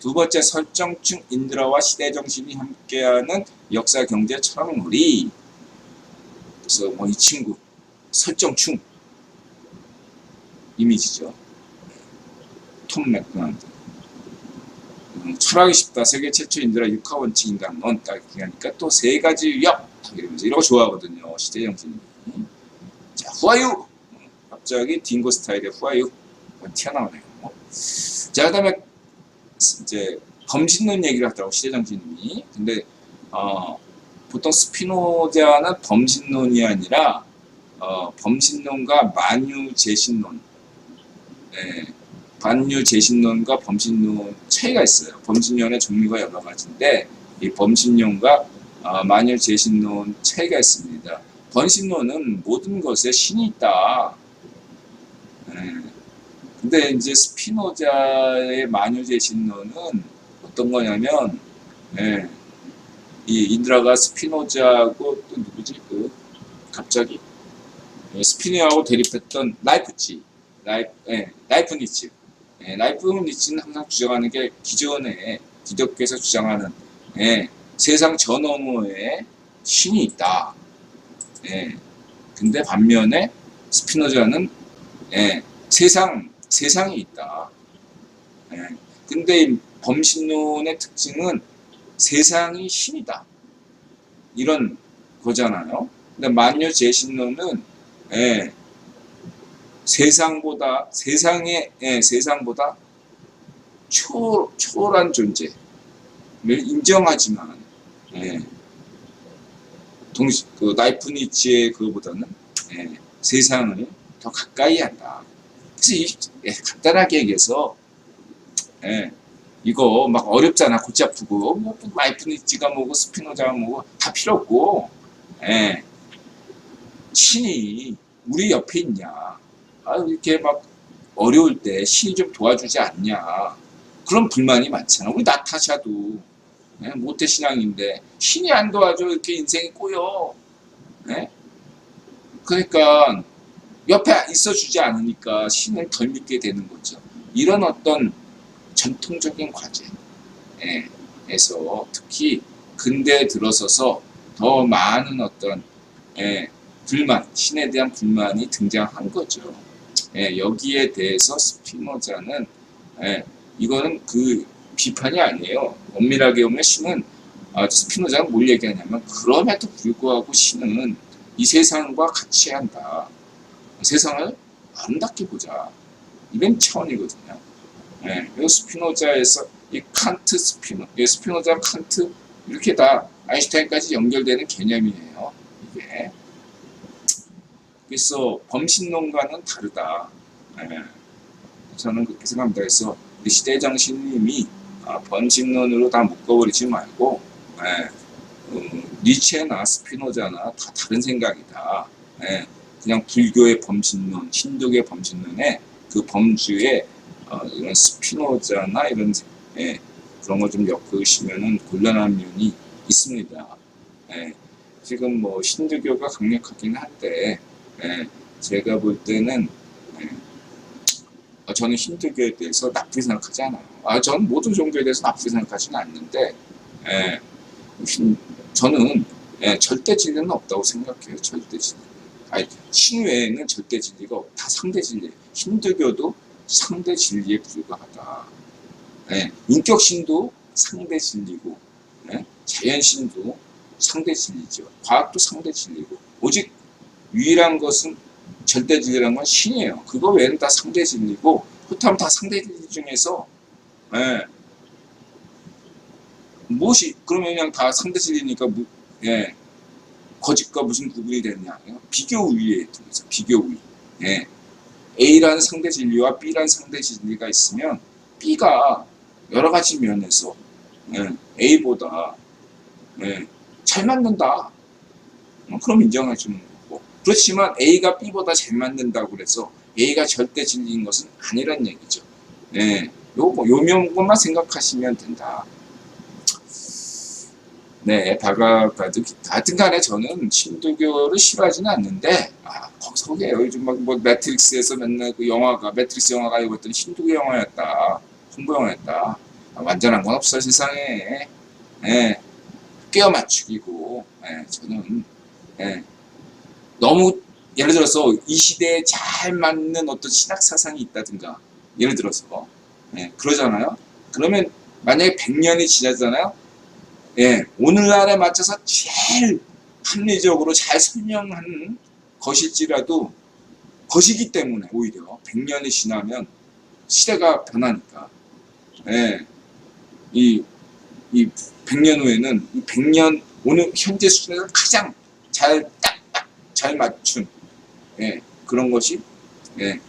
두 번째 설정충 인드라와 시대 정신이 함께하는 역사 경제 철학놀이. 그래서 뭐 이 친구 설정충 이미지죠. 톰 맥도날드. 음, 철학이 쉽다. 세계 최초 인드라 육하 원칙 인간론 딱 이렇게 하니까 또 세 가지 위협 딱 이러면서 이런 거 좋아하거든요. 시대 정신이. 자, 후아유. 음, 갑자기 딩고 스타일의 후아유 튀어나오네요. 뭐. 자, 그 다음에 이제 범신론 얘기를 하더라고 시대정신님이. 근데 어, 보통 스피노자는 범신론이 아니라 어, 범신론과 만유재신론, 예, 반유재신론과 범신론 차이가 있어요. 범신론의 종류가 여러 가지인데 이 범신론과 어, 만유재신론 차이가 있습니다. 범신론은 모든 것에 신이 있다. 예, 근데 이제 스피노자의 만유재신론은 어떤 거냐면, 예, 이 인드라가 스피노자하고 또 누구지? 그 갑자기 예, 스피노하고 대립했던 라이프치, 라이프, 예, 라이프 니츠. 예, 라이프 니츠는 항상 주장하는 게 기존에 기독교에서 주장하는 예, 세상 저 너머에 신이 있다. 예, 근데 반면에 스피노자는 예, 세상 세상이 있다. 예. 근데 이 범신론의 특징은 세상이 신이다. 이런 거잖아요. 근데 만유 재신론은 예, 세상보다 세상의 예, 세상보다 초 초월한 존재를 인정하지만 예, 동시 그 나이프니치의 그거보다는 예, 세상을 더 가까이 한다. 이, 예, 간단하게 얘기해서. 예, 이거 막 어렵잖아. 골치 아프고. 뭐 마이프니치가 뭐고 스피노자가 뭐고 다 필요 없고. 예, 신이 우리 옆에 있냐? 아, 이렇게 막 어려울 때 신이 좀 도와주지 않냐? 그런 불만이 많잖아. 우리 나타샤도. 예, 모태 신앙인데 신이 안 도와줘. 이렇게 인생이 꼬여. 예? 그러니까 옆에 있어주지 않으니까 신을 덜 믿게 되는 거죠. 이런 어떤 전통적인 과제에서 특히 근대에 들어서서 더 많은 어떤 예, 불만, 신에 대한 불만이 등장한 거죠. 예, 여기에 대해서 스피노자는 예, 이거는 그 비판이 아니에요. 엄밀하게 보면 신은 아, 스피노자는 뭘 얘기하냐면 그럼에도 불구하고 신은 이 세상과 같이 한다. 세상을 아름답게 보자. 이런 차원이거든요. 예, 스피노자에서 이 칸트 스피노, 예, 스피노자 칸트 이렇게 다 아인슈타인까지 연결되는 개념이에요. 이게. 그래서 범신론과는 다르다. 예, 저는 그렇게 생각합니다. 그래서 우리 시대장신님이 아, 범신론으로 다 묶어버리지 말고 예, 음, 니체나 스피노자나 다 다른 생각이다. 예, 그냥 불교의 범신론, 힌두교의 범신론에 그 범주에 어, 이런 스피노자나 이런 예, 그런 거 좀 엮으시면은 곤란한 면이 있습니다. 예, 지금 뭐 힌두교가 강력하긴 한데 예, 제가 볼 때는 예, 어, 저는 힌두교에 대해서 나쁘게 생각하지 않아요. 아, 저는 모든 종교에 대해서 나쁘게 생각하지는 않는데 예, 신- 저는 예, 절대 진리는 없다고 생각해요. 절대 진리. 아니, 신 외에는 절대 진리가 없- 다 상대 진리. 힌두교도 상대 진리에 불과하다. 예, 인격신도 상대 진리고, 예, 자연신도 상대 진리죠. 과학도 상대 진리고, 오직 유일한 것은 절대 진리란 건 신이에요. 그거 외에는 다 상대 진리고, 그렇다면 다 상대 진리 중에서, 예, 무엇이, 그러면 그냥 다 상대 진리니까, 무, 예, 거짓과 무슨 구분이 되느냐. 비교 우위에 통해서 비교 우위. 예. A라는 상대 진리와 B라는 상대 진리가 있으면 B가 여러 가지 면에서 예, A보다 예, 잘 맞는다. 어, 그럼 인정해 주는 거고. 그렇지만 A가 B보다 잘 맞는다고 그래서 A가 절대 진리인 것은 아니란 얘기죠. 예. 요, 요 면만 생각하시면 된다. 네, 바가가도 하여튼 간에 저는 신도교를 싫어하지는 않는데, 아, 거기서 거기에요. 요즘 막 뭐 매트릭스에서 맨날 그 영화가, 매트릭스 영화가 이것들이 신도교 영화였다. 홍보 영화였다. 완전한 건 없어 세상에. 예, 끼어 맞추기고, 예, 저는 예, 너무 예를 들어서 이 시대에 잘 맞는 어떤 신학 사상이 있다든가, 예를 들어서 예, 그러잖아요. 그러면 만약에 100년이 지나잖아요. 예, 오늘날에 맞춰서 제일 합리적으로 잘 설명하는 것일지라도 것이기 때문에 오히려 100년이 지나면 시대가 변하니까 예, 이, 이 100년 후에는 이 100년 오늘 현재 수준에서 가장 잘 딱딱 잘 맞춘 예, 그런 것이 예,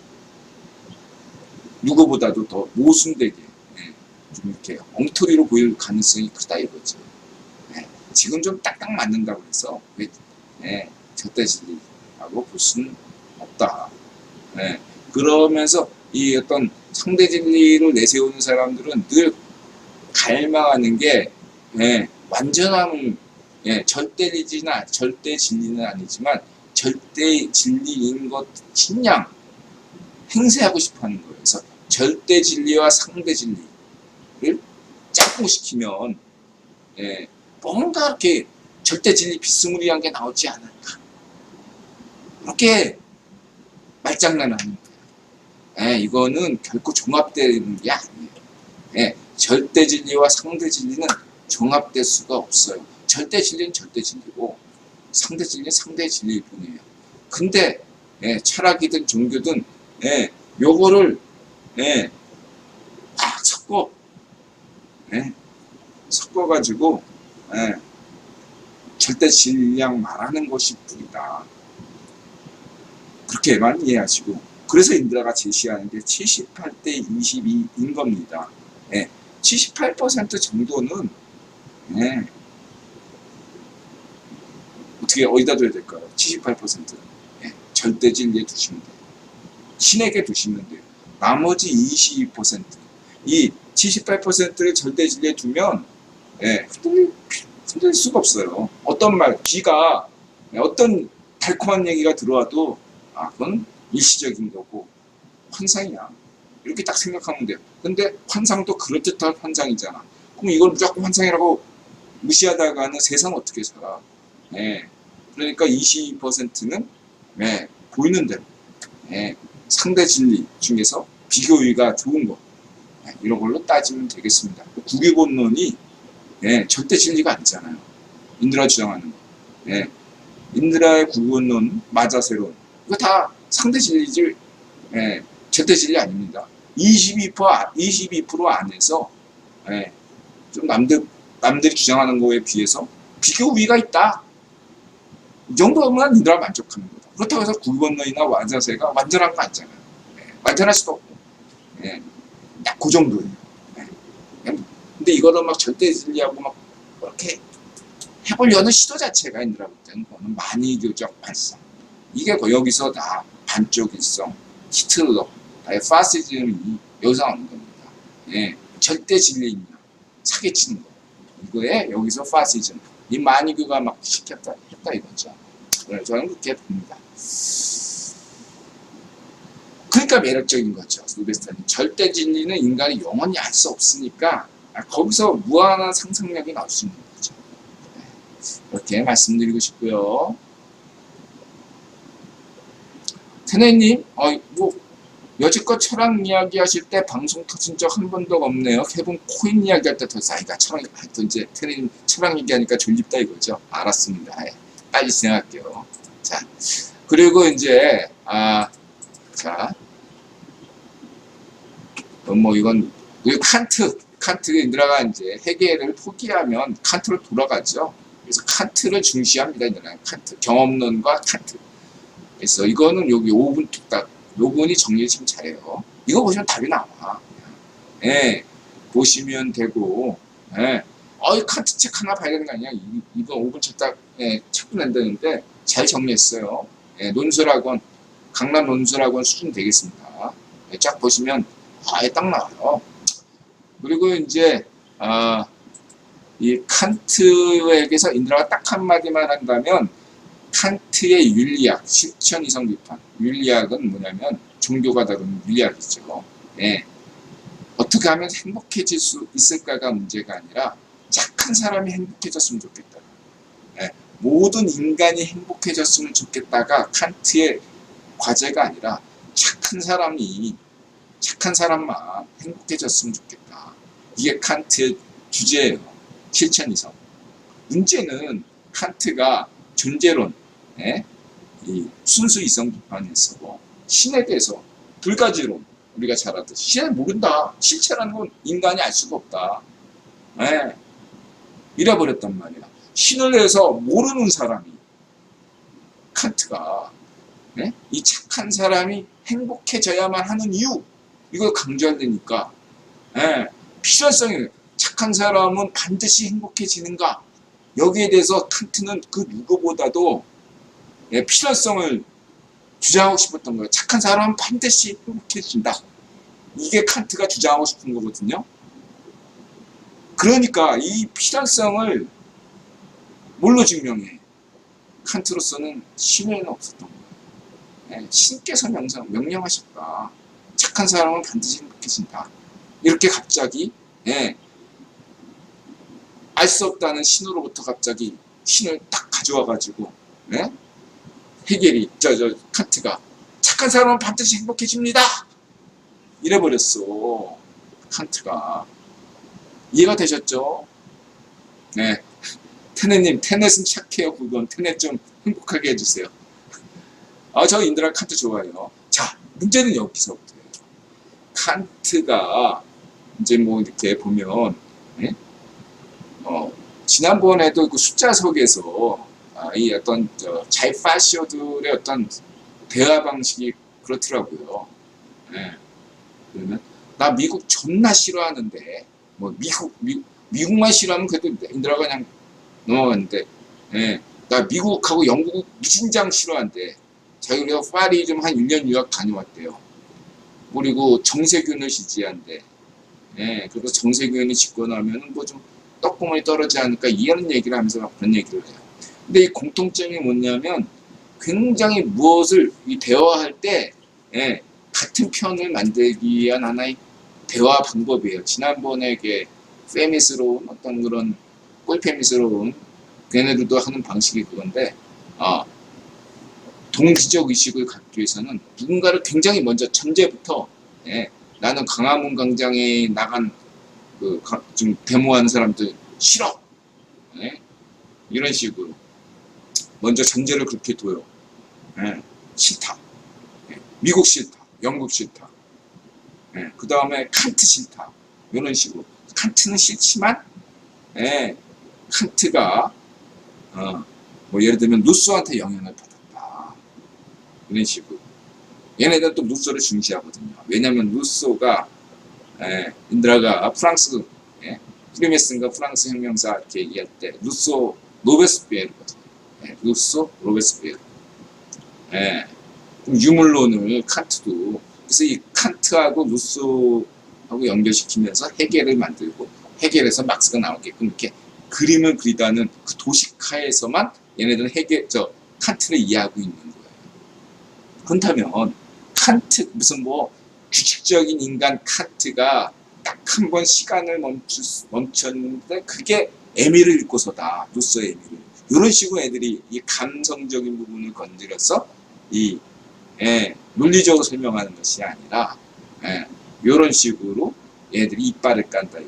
누구보다도 더 모순되게 예, 좀 이렇게 엉터리로 보일 가능성이 크다 이거죠. 예, 지금 좀 딱딱 맞는다고 해서 왜 예, 적대진리라고 볼 수는 없다. 예, 그러면서 이 어떤 상대 진리를 내세우는 사람들은 늘 갈망하는 게 예, 완전함을 예, 절대리지는 아- 절대 진리는 아니지만 절대 진리인 것 신양 행세하고 싶어하는 거예요. 그래서 절대 진리와 상대 진리를 짝꿍시키면 예, 뭔가 이렇게 절대 진리 비스무리한 게 나오지 않을까. 말장난을 하는 거예요. 예, 이거는 결코 종합되는 게 아니에요. 예, 절대 진리와 상대 진리는 종합될 수가 없어요. 절대 진리는 절대 진리고 상대 진리는 상대 진리일 뿐이에요. 근데 예, 철학이든 종교든 예, 요거를 예, 막 섞어 예, 섞어가지고 예, 절대 진리양 말하는 것이 불이다. 그렇게만 이해하시고 그래서 인드라가 제시하는 게 78대 22인 겁니다. 예, 78% 정도는 예, 어떻게 어디다 둬야 될까요? 78% 예, 절대 진리에 두시면 돼요. 신에게 두시면 돼요. 나머지 22%이 78%를 절대 진리에 두면 예, 흔들릴, 흔들릴 수가 없어요. 어떤 말, 귀가 예, 어떤 달콤한 얘기가 들어와도 아, 그건 일시적인 거고 환상이야. 이렇게 딱 생각하면 돼요. 근데 환상도 그럴듯한 환상이잖아. 그럼 이걸 무조건 환상이라고 무시하다가는 세상 어떻게 살아? 예. 그러니까 22%는 예, 보이는 대로 예, 상대 진리 중에서 비교의가 좋은 거 예, 이런 걸로 따지면 되겠습니다. 국유본론이 예, 절대 진리가 아니잖아요. 인드라 주장하는 거. 예, 인드라의 국유본론, 마자세론 이거 다 상대 진리지 예, 절대 진리 아닙니다. 22% 아- 22% 안에서 예, 좀 남들 남들이 주장하는 거에 비해서 비교 우위가 있다. 이 정도면 인드라 만족하는 거다. 그렇다고 해서 굴건너이나 완자세가 완전한 거 아니잖아요. 예, 완전할 수도 없고. 예, 딱 그 정도예요. 예. 근데 이거를 막 절대 진리하고 막 그렇게 해보려는 시도 자체가 볼 때는 그거는 만이교적 발상. 이게 그 여기서 다 반쪽일성, 히틀러, 나의 파시즘이 여기서 나오는 겁니다. 예, 절대 진리입니다. 사기치는 거. 이거에 여기서 파시즘. 이 만이교가 막 시켰다, 했다 이거죠. 네, 저는 그렇게 봅니다. 그러니까 매력적인 거죠. 루베스타님. 절대 진리는 인간이 영원히 알 수 없으니까 아, 거기서 무한한 상상력이 나올 수 있는 거죠. 네, 이렇게 말씀드리고 싶고요. 테네님, 어, 뭐 여지껏 철학 이야기 하실 때 방송 터진 적 한 번도 없네요. 캐분 코인 이야기 할 때 터졌어. 아이가 철학, 하여튼 이제 테네님 철학 얘기하니까 졸립다 이거죠. 알았습니다. 예, 빨리 진행할게요. 자, 그리고 이제, 아, 자, 어, 뭐 이건, 이 칸트, 칸트가 인드라가 이제 해계를 포기하면 칸트로 돌아가죠. 그래서 칸트를 중시합니다. 인드라는 칸트. 경험론과 칸트. 그래서 이거는 여기 5분 뚝딱, 요분이 정리 참 잘해요. 이거 보시면 답이 나와. 예, 보시면 되고, 예, 어이 칸트 책 하나 봐야 되는 거 아니야? 이, 이거 5분 쳤다, 예, 책도 낸다는데 잘 정리했어요. 예, 논술학원, 강남 논술학원 수준 되겠습니다. 예, 쫙 보시면 아예 딱 나와요. 그리고 이제 아, 이 칸트에게서 인드라가 딱 한마디만 한다면 칸트의 윤리학, 실천 이성 비판. 윤리학은 뭐냐면 종교가 다루는 윤리학이죠. 예. 어떻게 하면 행복해질 수 있을까가 문제가 아니라 착한 사람이 행복해졌으면 좋겠다. 예, 모든 인간이 행복해졌으면 좋겠다가 칸트의 과제가 아니라 착한 사람이 착한 사람만 행복해졌으면 좋겠다. 이게 칸트의 주제예요. 실천이성. 문제는 칸트가 존재론, 예? 이 순수 이성 비판에서 신에 대해서 불가지론 우리가 잘 알듯이 신을 모른다. 실체라는 건 인간이 알 수가 없다. 예. 이래버렸단 말이야. 신을 대해서 모르는 사람이 칸트가 예? 이 착한 사람이 행복해져야만 하는 이유 이걸 강조한다니까 예. 필요성이 착한 사람은 반드시 행복해지는가 여기에 대해서 칸트는 그 누구보다도 예, 필요성을 주장하고 싶었던 거예요. 착한 사람은 반드시 행복해진다. 이게 칸트가 주장하고 싶은 거거든요. 그러니까 이 필요성을 뭘로 증명해? 칸트로서는 신에는 없었던 거예요. 예, 신께서 명상, 명령하셨다. 착한 사람은 반드시 행복해진다. 이렇게 갑자기 예, 알 수 없다는 신으로부터 갑자기 신을 딱 가져와 가지고 예? 해결이 저저 칸트가 착한 사람은 반드시 행복해집니다. 이래버렸어 칸트가 이해가 되셨죠? 네 테넷님 테넷은 착해요 그건 테넷 좀 행복하게 해주세요. 아저 인드라 칸트 좋아해요. 자 문제는 여기서부터예요. 칸트가 이제 뭐 이렇게 보면 예? 어, 지난번에도 그 숫자석에서 아, 이 어떤 저 자이파시오들의 어떤 대화 방식이 그렇더라고요. 예. 그러면 나 미국 존나 싫어하는데 뭐 미국 미, 미국만 싫어하면 그래도 인드라가 그냥 넘어갔는데 예. 나 미국하고 영국 무진장 싫어한대. 자기 그래서 파리 좀 한 1년 유학 다녀왔대요. 그리고 정세균을 지지한대. 예. 그래서 정세균이 집고 나면은 뭐좀 떡구멍이 떨어지지 않을까 이런 얘기를 하면서 그런 얘기를 해요. 근데 이 공통점이 뭐냐면 굉장히 무엇을 이 대화할 때 예, 같은 편을 만들기 위한 하나의 대화 방법이에요. 지난번에 게 페미스러운 어떤 그런 꿀페미스러운 걔네들도 하는 방식이 그건데 아, 동지적 의식을 갖기 위해서는 누군가를 굉장히 먼저 전제부터 예, 나는 강화문 광장에 나간 그 좀 데모하는 사람들 싫어 예, 이런 식으로 먼저 전제를 그렇게 둬요. 예, 싫다. 예, 미국 싫다. 영국 싫다. 예, 그 다음에 칸트 싫다. 이런 식으로. 칸트는 싫지만, 예, 칸트가, 어, 뭐 예를 들면 루소한테 영향을 받았다. 이런 식으로. 얘네들은 또 루소를 중시하거든요. 왜냐면 루소가, 예, 인드라가 프랑스, 예, 프리메슨과 프랑스 혁명사 이렇게 얘기할 때, 루소 노베스피에르거든요. 예, 루소, 로베스피에르. 예, 유물론을 칸트도 그래서 이 칸트하고 루소하고 연결시키면서 해겔을 만들고 해겔에서 막스가 나오게끔 이렇게 그림을 그리다는 그 도식화에서만 얘네들은 해겔 저 칸트를 이해하고 있는. 그렇다면 칸트 무슨 뭐 규칙적인 인간 칸트가 딱 한 번 시간을 멈추, 멈췄는데 그게 에미를 읽고서다 루소의 에미를 이런 식으로 애들이 이 감성적인 부분을 건드려서 이 예, 논리적으로 설명하는 것이 아니라 예, 이런 식으로 얘들이 이빨을 깐다.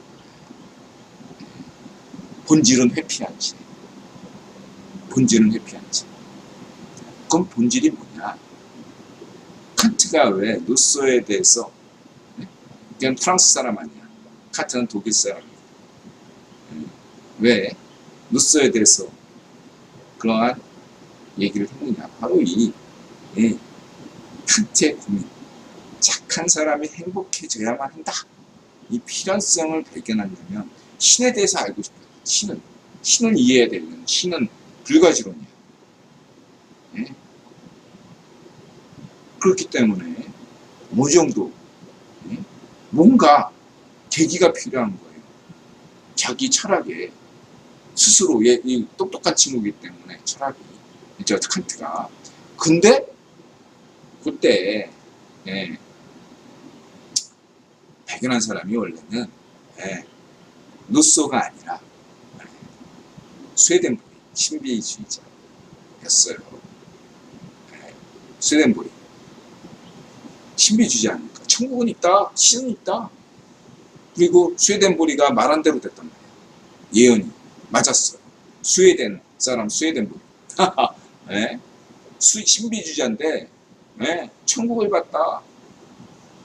본질은 회피한 채. 본질은 회피한 채. 그럼 본질이 뭐 냐? 칸트가 왜 루소에 대해서 예? 그냥 프랑스 사람 아니야. 칸트는 독일 사람이야. 예, 왜 루소에 대해서 그러한 얘기를 했느냐? 바로 이 예, 칸트의 고민. 착한 사람이 행복해져야만 한다. 이 필연성을 발견하려면 신에 대해서 알고 싶어요. 신은 신을 이해해야 되면 신은 불가지론이야. 예? 그렇기 때문에 어느 정도 예? 뭔가 계기가 필요한 거예요. 자기 철학에 스스로 얘, 이 똑똑한 친구이기 때문에 철학이 저 칸트가 근데 그때 예, 발견한 사람이 원래는 예, 루소가 아니라 예, 스웨덴보리 신비주의자였어요. 예, 스웨덴 보리 신비주의자 아닙니까? 천국은 있다, 신은 있다. 그리고 스웨덴 보리가 말한 대로 됐단 말이에요. 예언이 맞았어요. 스웨덴 사람 스웨덴 보리. 예? 수- 신비주의자인데 예, 천국을 봤다.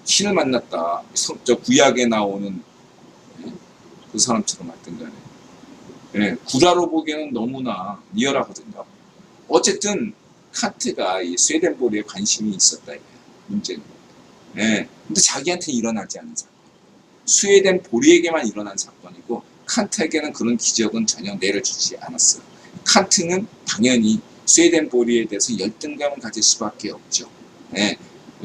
신을 만났다. 성- 저 구약에 나오는 예, 그 사람처럼 하여튼 간에 예, 구라로 보기에는 너무나 리얼하거든요. 어쨌든 칸트가 이 스웨덴 보리에 관심이 있었다. 문제는. 예, 근데 자기한테 일어나지 않은 사건. 스웨덴 보리에게만 일어난 사건이고 칸트에게는 그런 기적은 전혀 내려주지 않았어요. 칸트는 당연히 스웨덴 보리에 대해서 열등감을 가질 수밖에 없죠. 예.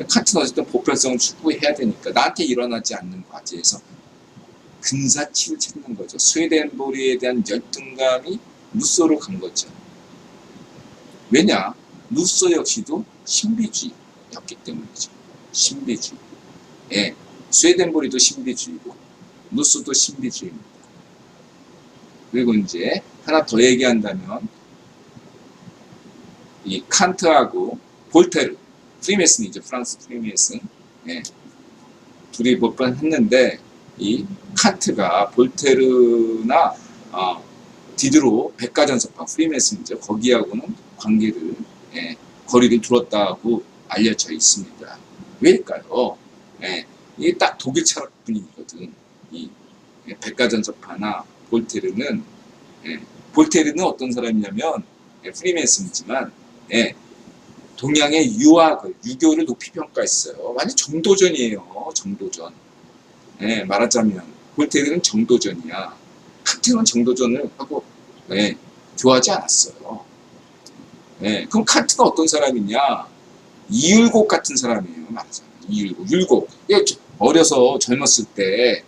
칸트는 어쨌든 보편성을 추구해야 되니까 나한테 일어나지 않는 과제에서 근사치를 찾는 거죠. 스웨덴 보리에 대한 열등감이 루소로 간 거죠. 왜냐? 루소 역시도 신비주의였기 때문이죠. 신비주의. 예. 스웨덴 보리도 신비주의고 루소도 신비주의입니다. 그리고 이제 하나 더 얘기한다면 이 칸트하고 볼테르 프리메슨이죠 프랑스 프리메슨 예. 둘이 몇번 했는데 이 칸트가 볼테르나 어, 디드로 백과전서파 프리메슨이죠 거기하고는 관계를 예, 거리를 두었다고 알려져 있습니다. 왜일까요? 예, 이게 딱 독일 철학 분위기거든. 이 예, 백과전서파나 볼테르는 예, 볼테르는 어떤 사람이냐면 예, 프리메슨이지만 예, 동양의 유학을 유교를 높이 평가했어요. 완전 정도전이에요. 정도전. 예, 말하자면 볼테르는 정도전이야. 칸트는 정도전을 하고 예, 좋아하지 않았어요. 예, 그럼 칸트가 어떤 사람이냐? 이율곡 같은 사람이에요. 말하자면 이율곡. 율곡. 예, 저- 어려서 젊었을 때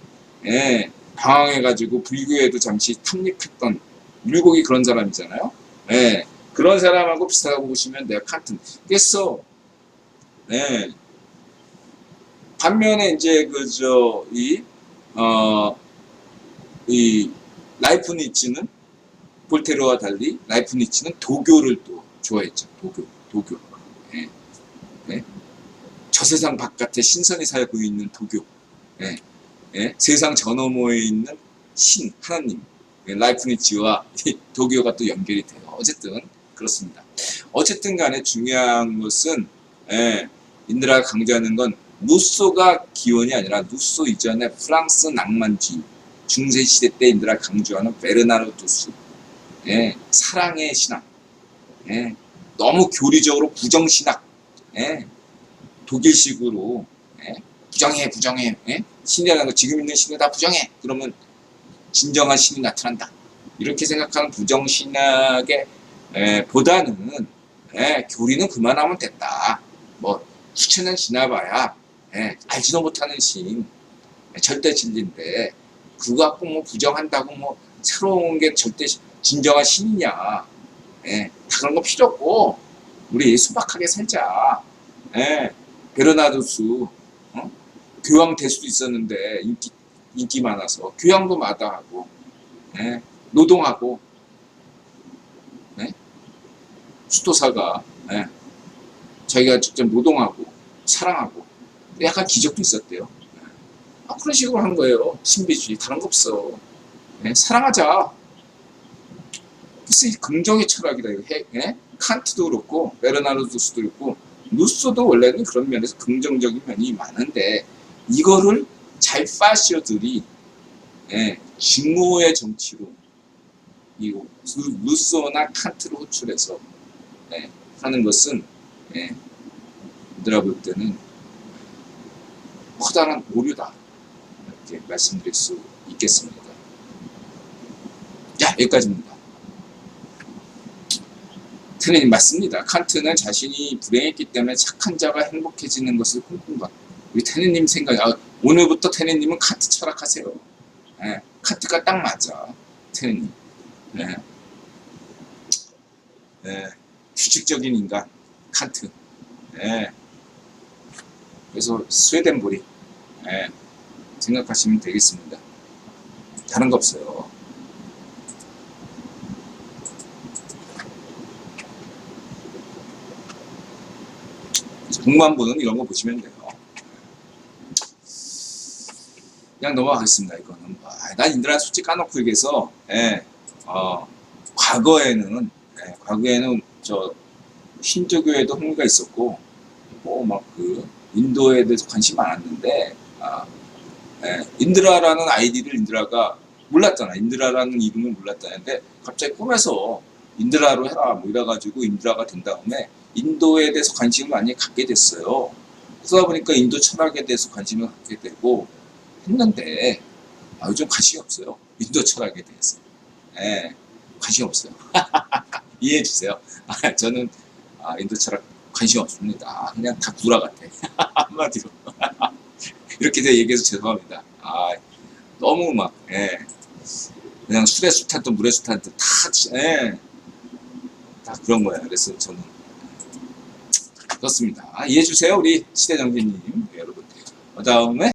예, 방황해가지고 불교에도 잠시 탐닉했던 율곡이 그런 사람이잖아요. 예, 그런 사람하고 비슷하다고 보시면 내가 칸트 깼어. 네. 반면에 이제 그저이 어 이 라이프니츠는 볼테르와 달리 라이프니츠는 도교를 또 좋아했죠. 도교, 도교. 예. 예. 저 세상 바깥에 신선이 살고 있는 도교. 예. 예. 세상 저 너머에 있는 신 하나님. 예, 라이프니츠와 이 도교가 또 연결이 돼요. 어쨌든 그렇습니다. 어쨌든 간에 중요한 것은 예, 인드라가 강조하는 건 루소가 기원이 아니라 루소 이전의 프랑스 낭만주의 중세 시대 때 인드라 강조하는 베르나르투스 예, 사랑의 신학 예, 너무 교리적으로 부정 신학 예, 독일식으로 예, 부정해 부정해 예, 신이라는 거 지금 있는 신을 다 부정해. 그러면 진정한 신이 나타난다. 이렇게 생각하는 부정 신학의 에, 보다는 에, 교리는 그만하면 됐다. 뭐 수천년 지나봐야 에, 알지도 못하는 신 에, 절대 진리인데 그거 갖고 뭐 부정한다고 뭐 새로운 게 절대 시- 진정한 신이냐? 에, 다 그런 거 필요 없고 우리 소박하게 살자. 에, 베르나두스 어? 교황 될 수도 있었는데 인기 인기 많아서 교황도 마다하고 에, 노동하고 수도사가 예, 자기가 직접 노동하고 사랑하고 약간 기적도 있었대요. 예. 아, 그런 식으로 하는 거예요. 신비주의 다른 거 없어. 예, 사랑하자. 글쎄 이 긍정의 철학이다. 이거 해, 예? 칸트도 그렇고 베르나르두스도 그렇고 루소도 원래는 그런 면에서 긍정적인 면이 많은데 이거를 잘 파시어들이 예, 증오의 정치로 이 루- 루소나 칸트를 호출해서 예, 하는 것은 예, 들어 볼 때는 커다란 오류다 이렇게 말씀드릴 수 있겠습니다. 자 여기까지입니다. 테네님 맞습니다. 칸트는 자신이 불행했기 때문에 착한 자가 행복해지는 것을 꿈꾼다. 우리 테네님 생각, 아, 오늘부터 테네님은 칸트 철학하세요. 예, 칸트가 딱 맞아. 테네님. 예. 예. 규칙적인 인간 칸트 예. 그래서 스웨덴 보리 예. 생각하시면 되겠습니다. 다른 거 없어요. 공만부는 이런 거 보시면 돼요. 그냥 넘어가겠습니다. 이거는 뭐, 아, 난 인드라 솔직히 까놓고 얘기해서 예, 어, 과거에는 예, 과거에는 저 힌두교에도 흥미가 있었고 뭐 막 그 인도에 대해서 관심 많았는데 아, 예, 인드라라는 아이디를 인드라가 몰랐잖아. 인드라라는 이름을 몰랐다는데 갑자기 꿈에서 인드라로 해라 뭐 이래가지고 인드라가 된 다음에 인도에 대해서 관심을 많이 갖게 됐어요. 그러다 보니까 인도 철학에 대해서 관심을 갖게 되고 했는데 아, 요즘 관심이 없어요. 인도 철학에 대해서. 예, 관심 없어요. 이해해 주세요. 아, 저는 아, 인도 철학 관심 없습니다. 그냥 다 구라 같아. 한마디로. 이렇게 제가 얘기해서 죄송합니다. 아, 너무 막, 예. 그냥 술에 술 탄 듯 물에 술 탄 듯 다, 예. 다 그런 거예요. 그래서 저는 그렇습니다. 이해해 주세요. 우리 시대정신님 여러분. 그 다음에